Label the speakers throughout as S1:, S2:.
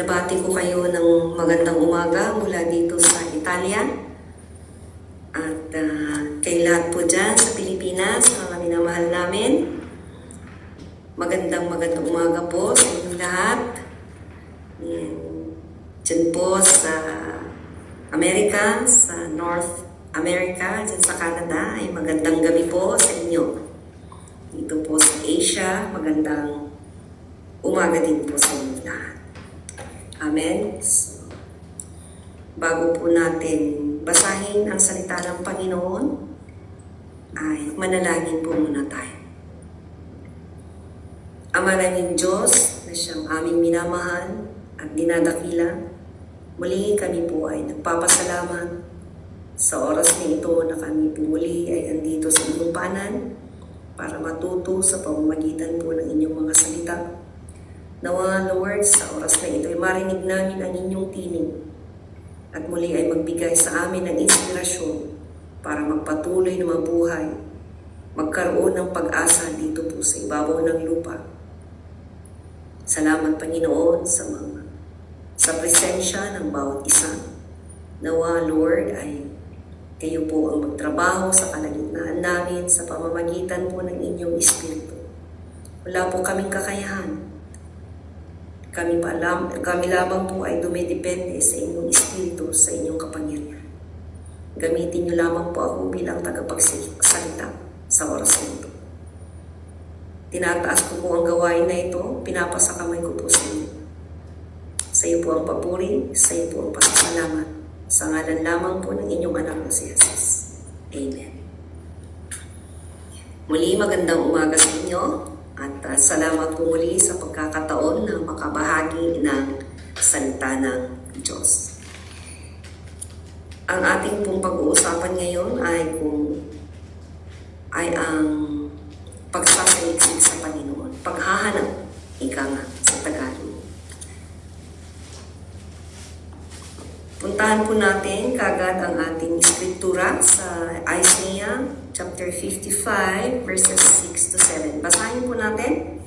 S1: Binabati ko kayo ng magandang umaga mula dito sa Italia. At ah, kay lahat po dyan sa Pilipinas, mga minamahal namin. Magandang magandang umaga po sa inyong lahat. Yan. Dyan po sa Amerika, sa North America, dyan sa Canada, ay magandang gabi po sa inyo. Dito po sa Asia, magandang umaga din po sa inyo lahat. Amen. Bago po natin basahin ang salita ng Panginoon, ay manalangin po muna tayo. Ama naming Diyos na siyang aming minamahal at dinadakila, muli kami po ay nagpapasalamat sa oras na ito na kami po muli ay andito sa inyong panan para matuto sa pamamagitan po ng inyong mga salita. Nawa, Lord, sa oras na ito ay marinig namin ang inyong tinig at muli ay magbigay sa amin ng inspirasyon para magpatuloy na mabuhay, magkaroon ng pag-asa dito po sa ibabaw ng lupa. Salamat, Panginoon, sa mga sa presensya ng bawat isa. Nawa, Lord, ay kayo po ang magtrabaho sa kalagitnaan namin sa pamamagitan po ng inyong Espiritu. Wala po kaming kakayahan. Kami, pa lam, kami lamang po ay dumidepende sa inyong Espiritu, sa inyong kapangyarihan. Gamitin niyo lamang po ako bilang tagapagsalita sa oras na ito. Tinataas ko po ang gawain na ito, pinapasakamay ko po sa inyo. Sa iyo po ang papuri, sa iyo po ang pasasalamat. Sa ngalan lamang po ng inyong anak na si Jesus. Amen. Muli magandang umaga sa inyo at uh, salamat po muli sa pagkakataon na makabahagi ng salita ng Diyos. Ang ating pong pag-uusapan ngayon ay kung ay ang pagsasaliksik sa Panginoon, paghahanap, ika nga sa Tagalog. Puntahan po natin kagad ang ating scriptura sa Isaiah chapter 55 verses 6 natin.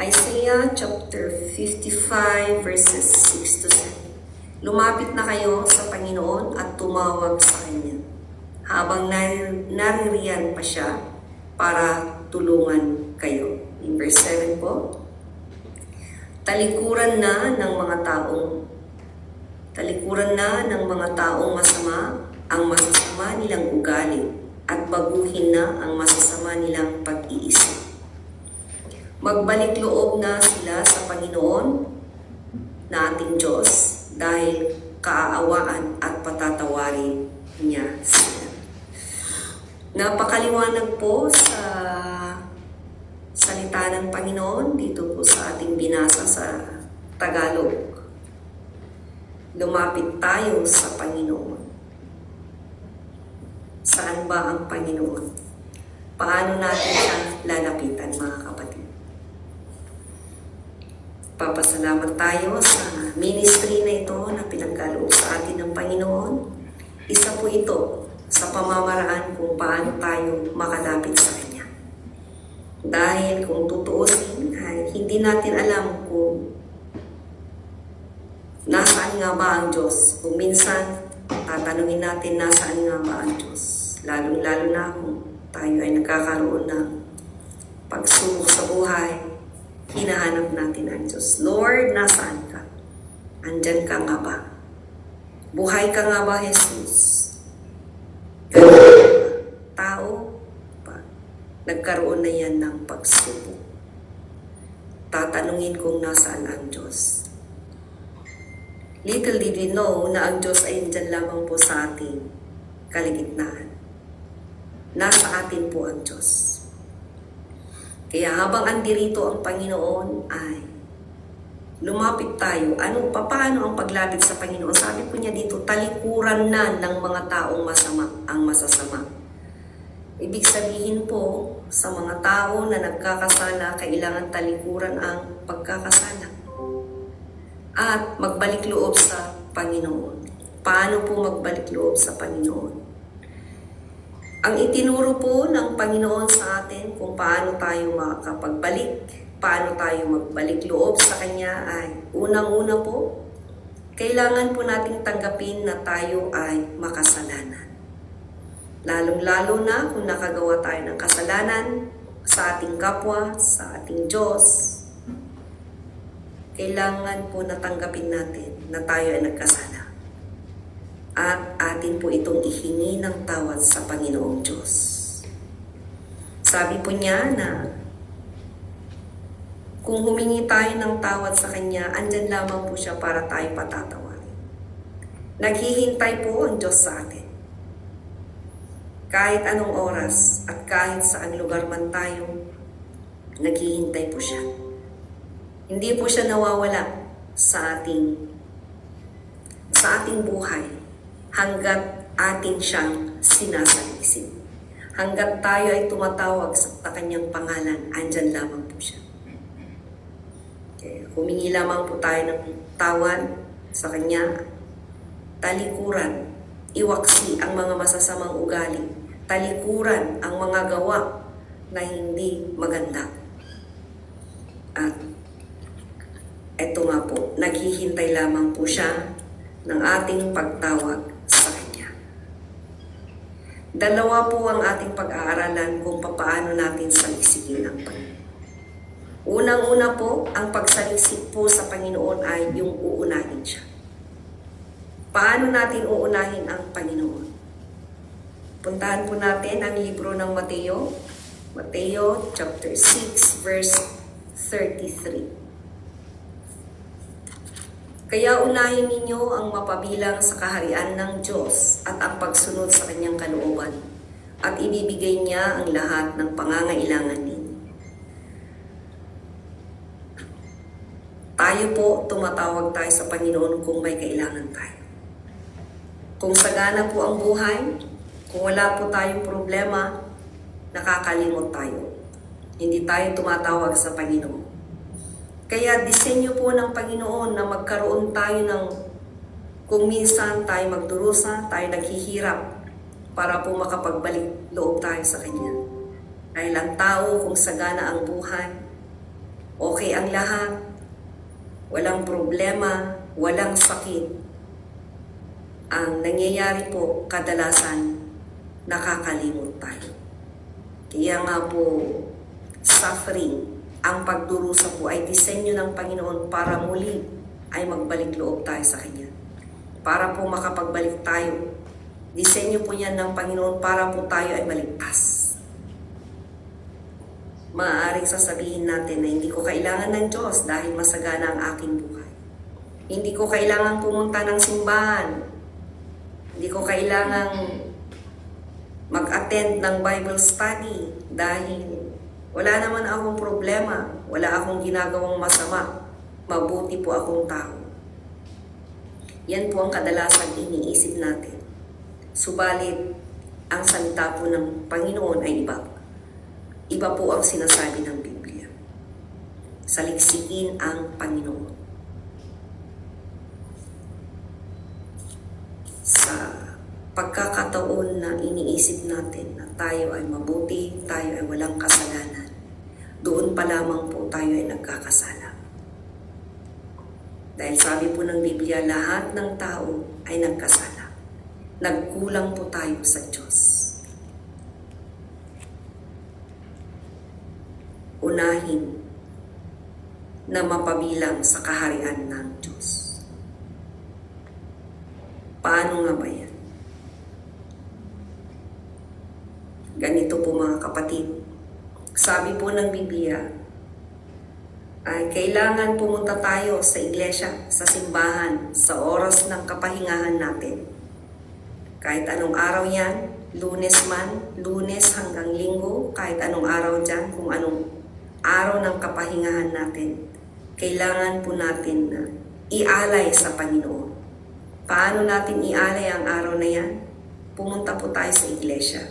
S1: Isaiah chapter 55 verses 6 to 7. Lumapit na kayo sa Panginoon at tumawag sa Kanya habang nar- naririyan pa siya para tulungan kayo. In verse 7 po, Talikuran na ng mga taong Talikuran na ng mga taong masama ang masasama nilang ugali at baguhin na ang masasama nilang pag-iisip. Magbalik loob na sila sa Panginoon na ating Diyos dahil kaaawaan at patatawarin niya sila. Napakaliwanag po sa salita ng Panginoon dito po sa ating binasa sa Tagalog lumapit tayo sa Panginoon. Saan ba ang Panginoon? Paano natin siya lalapitan, mga kapatid? Papasalamat tayo sa ministry na ito na pinagkaloob sa atin ng Panginoon. Isa po ito sa pamamaraan kung paano tayo makalapit sa Kanya. Dahil kung tutuusin, hindi natin alam kung Nasaan nga ba ang Diyos? Kung minsan, tatanungin natin nasaan nga ba ang Diyos. Lalo-lalo na kung tayo ay nagkakaroon ng pagsubok sa buhay, hinahanap natin ang Diyos. Lord, nasaan ka? Andyan ka nga ba? Buhay ka nga ba, Jesus? Tao pa, nagkaroon na yan ng pagsubok. Tatanungin kung nasaan ang Diyos. Little did we know na ang Diyos ay dyan lamang po sa ating kaligitnaan. Nasa atin po ang Diyos. Kaya habang andirito ang Panginoon ay lumapit tayo. Ano, paano ang paglapit sa Panginoon? Sabi po niya dito, talikuran na ng mga taong masama ang masasama. Ibig sabihin po, sa mga tao na nagkakasala, kailangan talikuran ang pagkakasala at magbalik loob sa Panginoon. Paano po magbalik loob sa Panginoon? Ang itinuro po ng Panginoon sa atin kung paano tayo makapagbalik paano tayo magbalik loob sa Kanya ay unang-una po, kailangan po nating tanggapin na tayo ay makasalanan. Lalong-lalo na kung nakagawa tayo ng kasalanan sa ating kapwa, sa ating Diyos, kailangan po natanggapin natin na tayo ay nagkasala. At atin po itong ihingi ng tawad sa Panginoong Diyos. Sabi po niya na kung humingi tayo ng tawad sa Kanya, andyan lamang po siya para tayo patatawarin. Naghihintay po ang Diyos sa atin. Kahit anong oras at kahit saan lugar man tayo, naghihintay po siya. Hindi po siya nawawala sa ating sa ating buhay hanggat atin siyang sinasaliksik. Hanggat tayo ay tumatawag sa kanyang pangalan, andyan lamang po siya. Okay. Humingi lamang po tayo ng tawad sa kanya, talikuran, iwaksi ang mga masasamang ugali, talikuran ang mga gawa na hindi maganda. At eto nga po, naghihintay lamang po siya ng ating pagtawag. Dalawa po ang ating pag-aaralan kung papaano natin saliksikin ang Panginoon. Unang-una po, ang pagsaliksik po sa Panginoon ay yung uunahin siya. Paano natin uunahin ang Panginoon? Puntahan po natin ang libro ng Mateo, Mateo chapter 6 verse 33. Kaya unahin ninyo ang mapabilang sa kaharian ng Diyos at ang pagsunod sa kanyang kalooban at ibibigay niya ang lahat ng pangangailangan ninyo. Tayo po, tumatawag tayo sa Panginoon kung may kailangan tayo. Kung sagana po ang buhay, kung wala po tayong problema, nakakalimot tayo. Hindi tayo tumatawag sa Panginoon. Kaya disenyo po ng Panginoon na magkaroon tayo ng kung minsan tayo magdurusa, tayo naghihirap para po makapagbalik loob tayo sa Kanya. Dahil ang tao kung sagana ang buhay, okay ang lahat, walang problema, walang sakit. Ang nangyayari po kadalasan, nakakalimot tayo. Kaya nga po, suffering, ang pagdurusa po ay disenyo ng Panginoon para muli ay magbalik loob tayo sa Kanya. Para po makapagbalik tayo. Disenyo po yan ng Panginoon para po tayo ay maligtas. Maaaring sasabihin natin na hindi ko kailangan ng Diyos dahil masagana ang aking buhay. Hindi ko kailangan pumunta ng simbahan. Hindi ko kailangang mag-attend ng Bible study dahil wala naman akong problema, wala akong ginagawang masama, mabuti po akong tao. Yan po ang kadalasan iniisip natin. Subalit, ang salita po ng Panginoon ay iba. Iba po ang sinasabi ng Biblia. Saliksikin ang Panginoon. Sa pagkakataon na iniisip natin na tayo ay mabuti, tayo ay walang kasalanan, doon pa lamang po tayo ay nagkakasala. Dahil sabi po ng Biblia, lahat ng tao ay nagkasala. Nagkulang po tayo sa Diyos. Unahin na mapabilang sa kaharian ng Diyos. Paano nga ba yan? Ganito po mga kapatid. Sabi po ng Biblia, ay kailangan pumunta tayo sa iglesia, sa simbahan, sa oras ng kapahingahan natin. Kahit anong araw yan, lunes man, lunes hanggang linggo, kahit anong araw dyan, kung anong araw ng kapahingahan natin, kailangan po natin na ialay sa Panginoon. Paano natin ialay ang araw na yan? Pumunta po tayo sa iglesia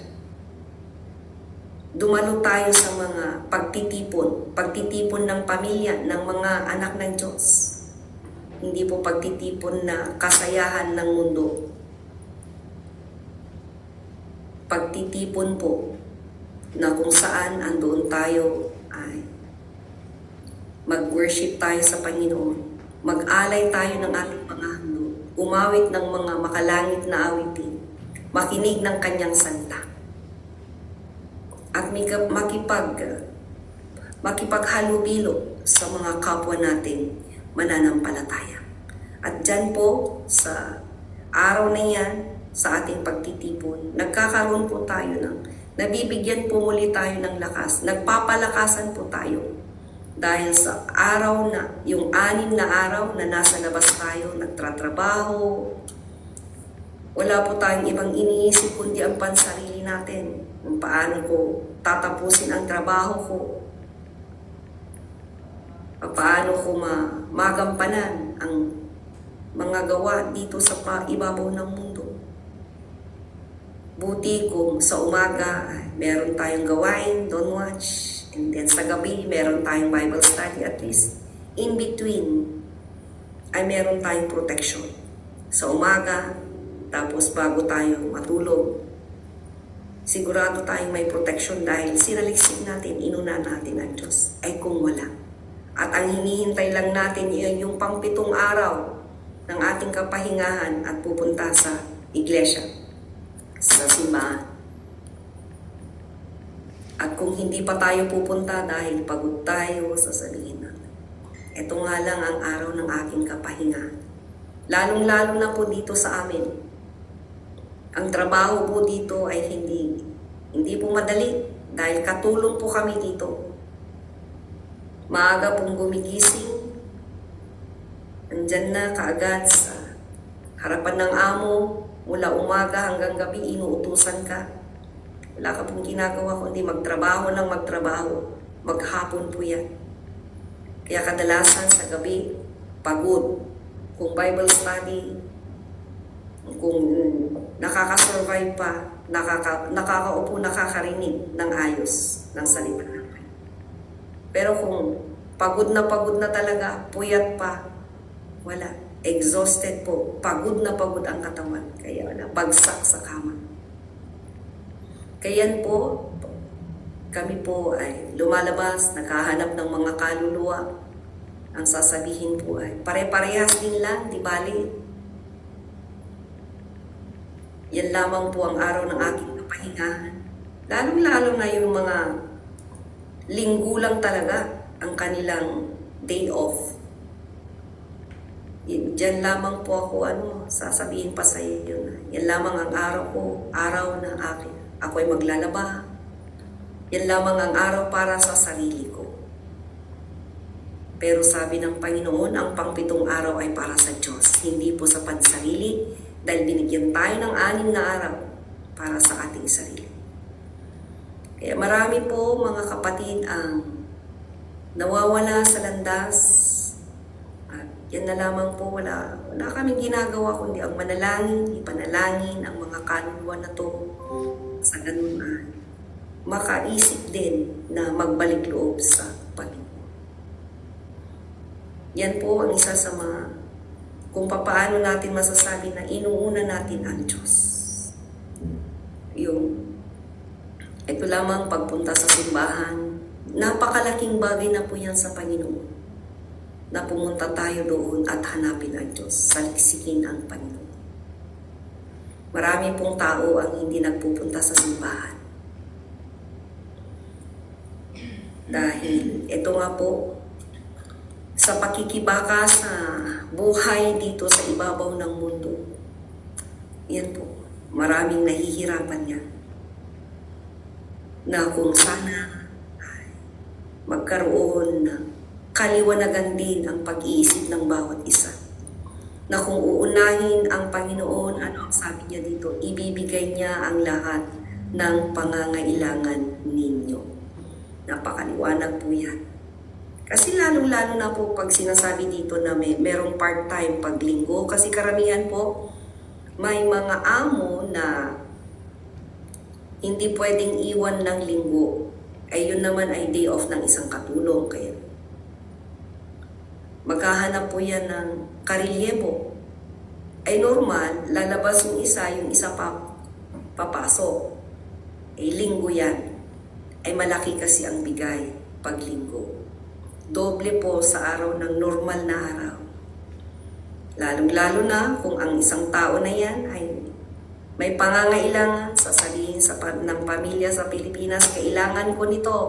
S1: dumalo tayo sa mga pagtitipon, pagtitipon ng pamilya, ng mga anak ng Diyos. Hindi po pagtitipon na kasayahan ng mundo. Pagtitipon po na kung saan andoon tayo ay mag-worship tayo sa Panginoon, mag-alay tayo ng ating mga handog, umawit ng mga makalangit na awitin, makinig ng kanyang salita, at makipag, makipaghalubilo sa mga kapwa natin mananampalataya. At dyan po sa araw na yan, sa ating pagtitipon, nagkakaroon po tayo ng, nabibigyan po muli tayo ng lakas, nagpapalakasan po tayo. Dahil sa araw na, yung anim na araw na nasa labas tayo, nagtratrabaho, wala po tayong ibang iniisip kundi ang pansarili natin. Kung paano ko tatapusin ang trabaho ko, paano ko ma magampanan ang mga gawa dito sa pa ibabaw ng mundo. Buti kung sa umaga meron tayong gawain, don't watch. And then sa gabi, meron tayong Bible study at least. In between, ay meron tayong protection. Sa umaga, tapos bago tayo matulog, sigurado tayong may protection dahil sinaliksik natin, inuna natin ang Diyos. Ay kung wala. At ang hinihintay lang natin iyon yung pangpitong araw ng ating kapahingahan at pupunta sa iglesia, sa simbahan. At kung hindi pa tayo pupunta dahil pagod tayo, sasabihin natin, ito nga lang ang araw ng aking kapahingahan. Lalong-lalo na po dito sa amin. Ang trabaho po dito ay hindi hindi po madali dahil katulong po kami dito. Maaga pong gumigising, Nandyan na kaagad sa harapan ng amo, mula umaga hanggang gabi, inuutusan ka. Wala ka pong ginagawa kundi magtrabaho lang magtrabaho. Maghapon po yan. Kaya kadalasan sa gabi, pagod. Kung Bible study, kung nakakasurvive pa, nakaka, nakakaupo, nakakarinig ng ayos ng salita. Pero kung pagod na pagod na talaga, puyat pa, wala. Exhausted po. Pagod na pagod ang katawan. Kaya wala. Bagsak sa kama. Kaya po, kami po ay lumalabas, nakahanap ng mga kaluluwa. Ang sasabihin po ay, pare-parehas din lang, di bali. Yan lamang po ang araw ng aking kapahingahan. Lalong-lalo na yung mga linggo lang talaga ang kanilang day off. Yan, Diyan lamang po ako ano, sasabihin pa sa iyo na yan lamang ang araw ko, araw ng akin. Ako ay maglalaba. Yan lamang ang araw para sa sarili ko. Pero sabi ng Panginoon, ang pangpitong araw ay para sa Diyos, hindi po sa pansarili, dahil binigyan tayo ng anim na araw para sa ating sarili. Kaya marami po mga kapatid ang nawawala sa landas, at yan na lamang po, wala, wala kaming ginagawa kundi ang manalangin, ipanalangin ang mga kaluluwa na to sa ganun ay makaisip din na magbalik loob sa Panginoon. Yan po ang isa sa mga kung papaano natin masasabi na inuuna natin ang Diyos. Yung ito lamang pagpunta sa simbahan, napakalaking bagay na po yan sa Panginoon na pumunta tayo doon at hanapin ang Diyos, saliksikin ang Panginoon. Marami pong tao ang hindi nagpupunta sa simbahan. Dahil ito nga po, sa pakikibaka sa buhay dito sa ibabaw ng mundo, yan po, maraming nahihirapan yan. Na kung sana magkaroon ng kaliwanagan din ang pag-iisip ng bawat isa. Na kung uunahin ang Panginoon, ano ang sabi niya dito? Ibibigay niya ang lahat ng pangangailangan ninyo. Napakaliwanag po yan. Kasi lalong-lalo na po pag sinasabi dito na may merong part-time paglinggo, kasi karamihan po may mga amo na hindi pwedeng iwan ng linggo. Ay yun naman ay day off ng isang katulong. Kaya maghahanap po yan ng karilyebo. Ay normal, lalabas yung isa, yung isa pa papasok. Ay linggo yan. Ay malaki kasi ang bigay pag linggo. Doble po sa araw ng normal na araw. Lalong-lalo na kung ang isang tao na yan ay may pangangailangan, sasabihin sa pa- ng pamilya sa Pilipinas, kailangan ko nito.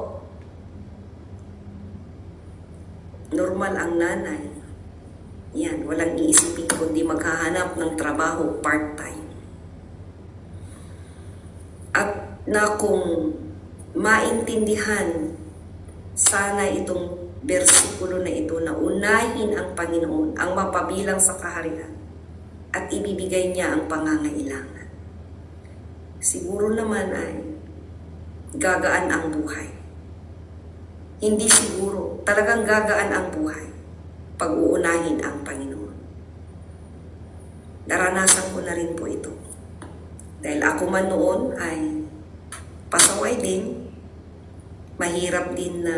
S1: Normal ang nanay. Yan, walang iisipin kundi maghahanap ng trabaho part-time. At na kung maintindihan sana itong versikulo na ito na unahin ang Panginoon ang mapabilang sa kaharian at ibibigay niya ang pangangailangan. Siguro naman ay gagaan ang buhay. Hindi siguro, talagang gagaan ang buhay pag uunahin ang Panginoon. Naranasan ko na rin po ito. Dahil ako man noon ay pasaway din, mahirap din na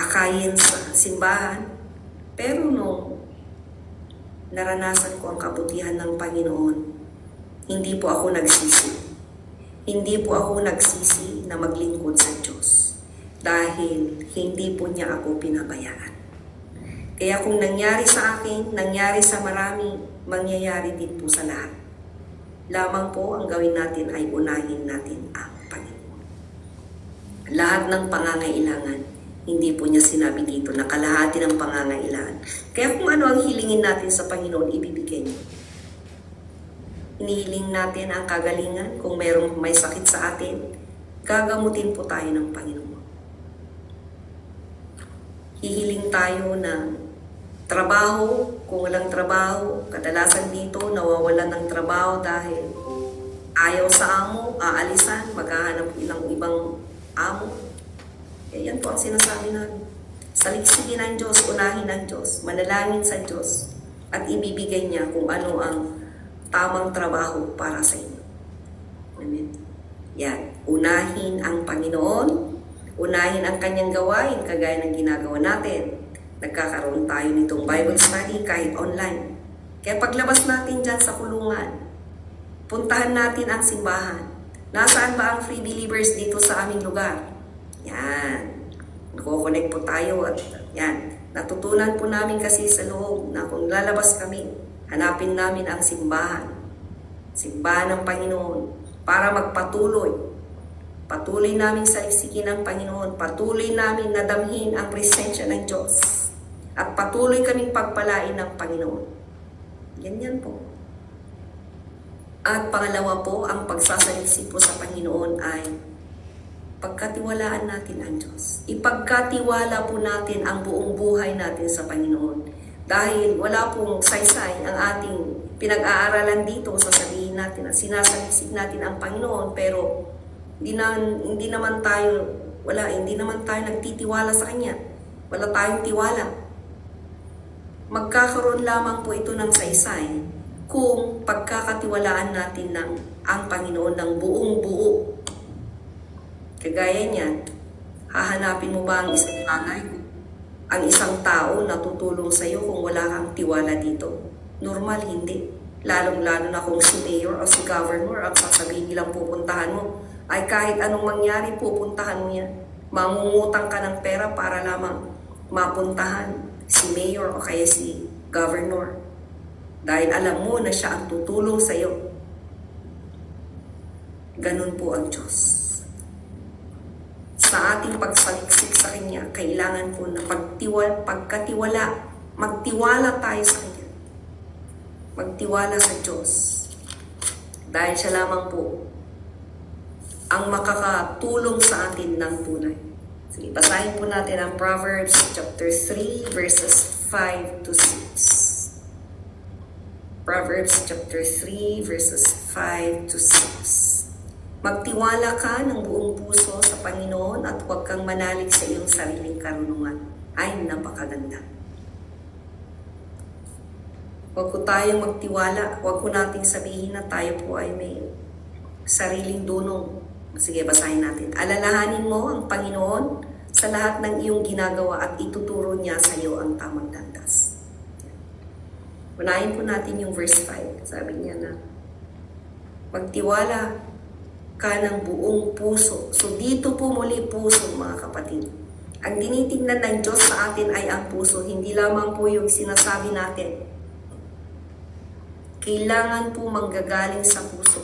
S1: akayin sa simbahan. Pero nung naranasan ko ang kabutihan ng Panginoon, hindi po ako nagsisi. Hindi po ako nagsisi na maglingkod sa Diyos. Dahil hindi po niya ako pinabayaan. Kaya kung nangyari sa akin, nangyari sa marami, mangyayari din po sa lahat. Lamang po ang gawin natin ay unahin natin ang Panginoon. Lahat ng pangangailangan, hindi po niya sinabi dito na kalahati ng pangangailangan. Kaya kung ano ang hilingin natin sa Panginoon, ibibigay niya. Inihiling natin ang kagalingan. Kung merong may sakit sa atin, gagamutin po tayo ng Panginoon. Hihiling tayo ng trabaho. Kung walang trabaho, kadalasan dito nawawalan ng trabaho dahil ayaw sa amo, aalisan, maghahanap ng ibang amo. Yan po ang sinasabi namin. Saligsigin ang Diyos, unahin ang Diyos, manalangin sa Diyos, at ibibigay niya kung ano ang tamang trabaho para sa inyo. Amen. Yan. Unahin ang Panginoon, unahin ang kanyang gawain, kagaya ng ginagawa natin. Nagkakaroon tayo nitong Bible study kahit online. Kaya paglabas natin dyan sa kulungan, puntahan natin ang simbahan. Nasaan ba ang free believers dito sa aming lugar? Yan. Nako-connect po tayo at yan. Natutunan po namin kasi sa loob na kung lalabas kami, hanapin namin ang simbahan. Simbahan ng Panginoon para magpatuloy. Patuloy namin sa isikin ng Panginoon. Patuloy namin nadamhin ang presensya ng Diyos. At patuloy kaming pagpalain ng Panginoon. Ganyan po. At pangalawa po, ang pagsasaliksik po sa Panginoon ay pagkatiwalaan natin ang Diyos. Ipagkatiwala po natin ang buong buhay natin sa Panginoon. Dahil wala pong saysay ang ating pinag-aaralan dito, sasabihin natin at sinasaliksik natin ang Panginoon, pero hindi, na, hindi naman tayo, wala, hindi naman tayo nagtitiwala sa Kanya. Wala tayong tiwala. Magkakaroon lamang po ito ng saysay kung pagkakatiwalaan natin ng ang Panginoon ng buong buo Kagaya niyan, hahanapin mo ba ang isang tagay? Ang isang tao na tutulong sa iyo kung wala kang tiwala dito? Normal, hindi. Lalong-lalo na kung si mayor o si governor ang sasabihin nilang pupuntahan mo, ay kahit anong mangyari, pupuntahan mo yan. Mangungutang ka ng pera para lamang mapuntahan si mayor o kaya si governor. Dahil alam mo na siya ang tutulong sa iyo. Ganun po ang Diyos sa ating pagsaliksik sa Kanya, kailangan po na pagtiwala, pagkatiwala, magtiwala tayo sa Kanya. Magtiwala sa Diyos. Dahil siya lamang po ang makakatulong sa atin ng tunay. Sige, basahin po natin ang Proverbs chapter 3 verses 5 to 6. Proverbs chapter 3 verses 5 to 6. Magtiwala ka ng buong puso sa Panginoon at huwag kang manalig sa iyong sariling karunungan. Ay, napakaganda. Huwag ko tayong magtiwala. Huwag ko nating sabihin na tayo po ay may sariling dunong. Sige, basahin natin. Alalahanin mo ang Panginoon sa lahat ng iyong ginagawa at ituturo niya sa iyo ang tamang landas. Unahin po natin yung verse 5. Sabi niya na, magtiwala ka ng buong puso. So dito po muli puso mga kapatid. Ang tinitingnan ng Diyos sa atin ay ang puso, hindi lamang po yung sinasabi natin. Kailangan po manggagaling sa puso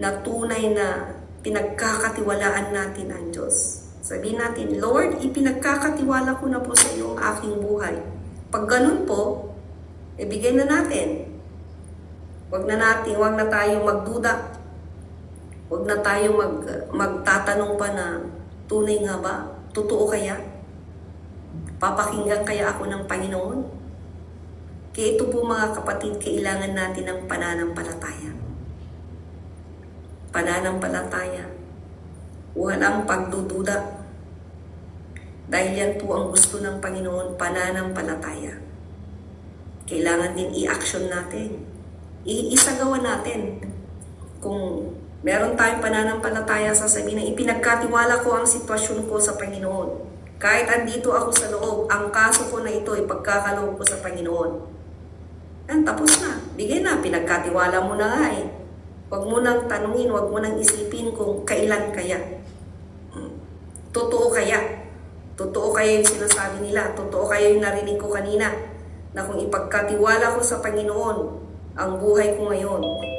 S1: na tunay na pinagkakatiwalaan natin ang Diyos. Sabihin natin, Lord, ipinagkakatiwala ko na po sa iyo ang aking buhay. Pag ganun po, ibigay na natin. Huwag na natin, huwag na tayong magduda. Huwag na tayong mag, magtatanong pa na, tunay nga ba? Totoo kaya? Papakinggan kaya ako ng Panginoon? Kaya ito po mga kapatid, kailangan natin ng pananampalataya. Pananampalataya. Walang pagdududa. Dahil yan po ang gusto ng Panginoon, pananampalataya. Kailangan din i-action natin. Iisagawa natin. Kung meron tayong pananampalataya, sasabihin na ipinagkatiwala ko ang sitwasyon ko sa Panginoon. Kahit andito ako sa loob, ang kaso ko na ito ay pagkakaloob ko sa Panginoon. Yan, tapos na. Bigay na, pinagkatiwala mo na nga eh. Huwag mo nang tanungin, huwag mo nang isipin kung kailan kaya. Hmm. Totoo kaya. Totoo kaya yung sinasabi nila. Totoo kaya yung narinig ko kanina. Na kung ipagkatiwala ko sa Panginoon, ang buhay ko ngayon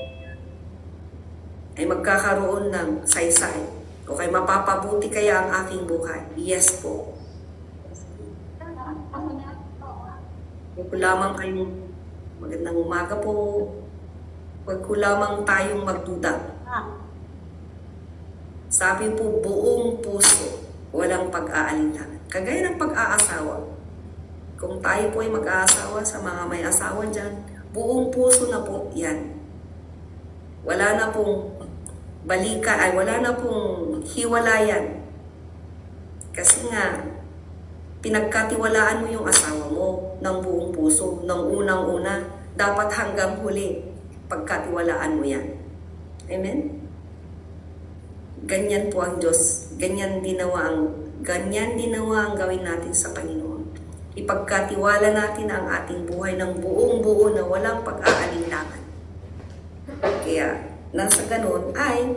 S1: ay magkakaroon ng saysay. O kay mapapabuti kaya ang aking buhay. Yes po. Huwag ko lamang kayong magandang umaga po. Huwag ko lamang tayong magduda. Sabi po, buong puso, walang pag-aalinlangan. Kagaya ng pag-aasawa. Kung tayo po ay mag-aasawa sa mga may asawa dyan, buong puso na po yan. Wala na pong balika, ay wala na pong hiwalayan. Kasi nga, pinagkatiwalaan mo yung asawa mo ng buong puso, ng unang-una, dapat hanggang huli, pagkatiwalaan mo yan. Amen? Ganyan po ang Diyos. Ganyan dinawa ang, ganyan dinawa ang gawin natin sa Panginoon. Ipagkatiwala natin ang ating buhay ng buong buo na walang pag-aalinlangan. Kaya, nasa ganun ay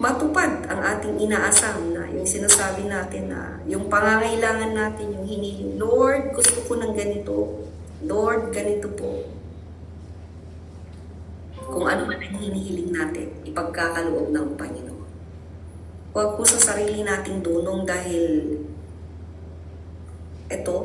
S1: matupad ang ating inaasam na yung sinasabi natin na yung pangangailangan natin, yung hiniling, Lord, gusto ko ng ganito. Lord, ganito po. Kung ano man ang hinihiling natin, ipagkakaloob ng Panginoon. Huwag po sa sarili nating dunong dahil ito,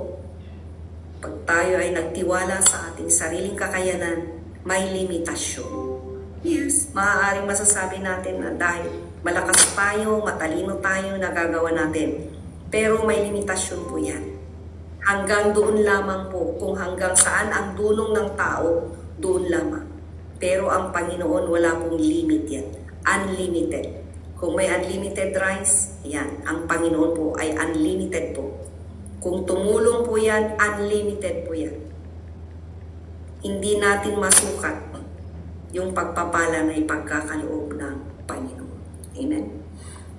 S1: pag tayo ay nagtiwala sa ating sariling kakayanan, may limitasyon. Yes, maaaring masasabi natin na dahil malakas tayo, matalino tayo, nagagawa natin. Pero may limitasyon po yan. Hanggang doon lamang po, kung hanggang saan ang dunong ng tao, doon lamang. Pero ang Panginoon, wala pong limit yan. Unlimited. Kung may unlimited rice, yan. Ang Panginoon po ay unlimited po. Kung tumulong po yan, unlimited po yan. Hindi natin masukat yung pagpapala na ipagkakaloob ng Panginoon. Amen?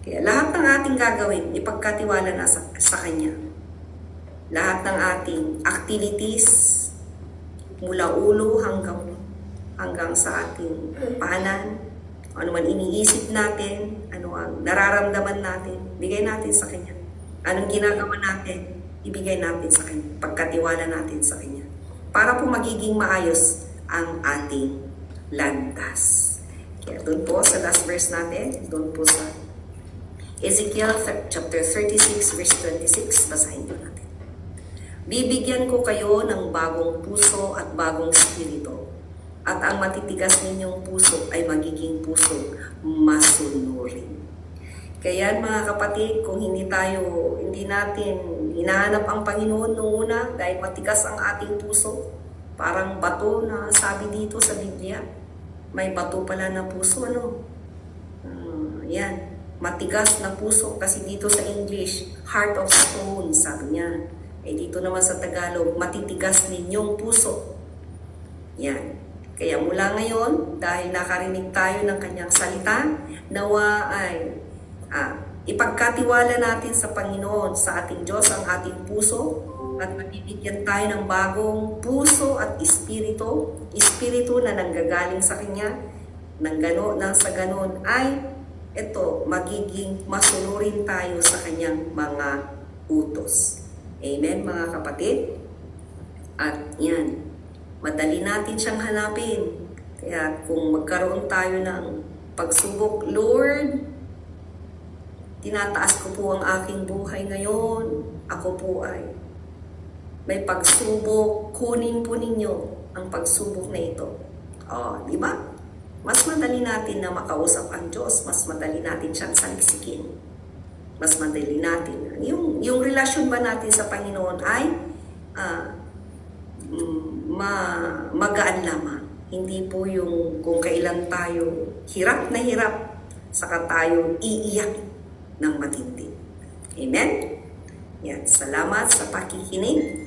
S1: Kaya lahat ng ating gagawin, ipagkatiwala na sa, sa Kanya. Lahat ng ating activities, mula ulo hanggang hanggang sa ating panan, ano man iniisip natin, ano ang nararamdaman natin, bigay natin sa Kanya. Anong ginagawa natin, ibigay natin sa Kanya. Pagkatiwala natin sa Kanya. Para po magiging maayos ang ating landas. Kaya doon po sa last verse natin, doon po sa Ezekiel chapter 36 verse 26, basahin po natin. Bibigyan ko kayo ng bagong puso at bagong spirito at ang matitigas ninyong puso ay magiging puso masunurin. Kaya mga kapatid, kung hindi tayo, hindi natin hinahanap ang Panginoon noong una dahil matigas ang ating puso, parang bato na sabi dito sa Biblia, may bato pala na puso, ano? Ah, yan, matigas na puso kasi dito sa English, heart of stone, sabi niya. Eh dito naman sa Tagalog, matitigas ninyong puso. Yan. Kaya mula ngayon, dahil nakarinig tayo ng kanyang salita, nawa ay ah, ipagkatiwala natin sa Panginoon, sa ating Diyos, ang ating puso, at mabibigyan tayo ng bagong puso at espiritu, espiritu na nanggagaling sa Kanya, nang gano, nang sa ganon ay ito, magiging masunurin tayo sa kanyang mga utos. Amen, mga kapatid? At yan, madali natin siyang hanapin. Kaya kung magkaroon tayo ng pagsubok, Lord, tinataas ko po ang aking buhay ngayon. Ako po ay may pagsubok, kunin po ninyo ang pagsubok na ito. Oh, di ba? Mas madali natin na makausap ang Diyos, mas madali natin siyang saliksikin. Mas madali natin. Yung, yung relasyon ba natin sa Panginoon ay mm, ma, magaan lamang. Hindi po yung kung kailan tayo hirap na hirap, saka tayo iiyak ng matindi. Amen? Yan. Salamat sa pakikinig.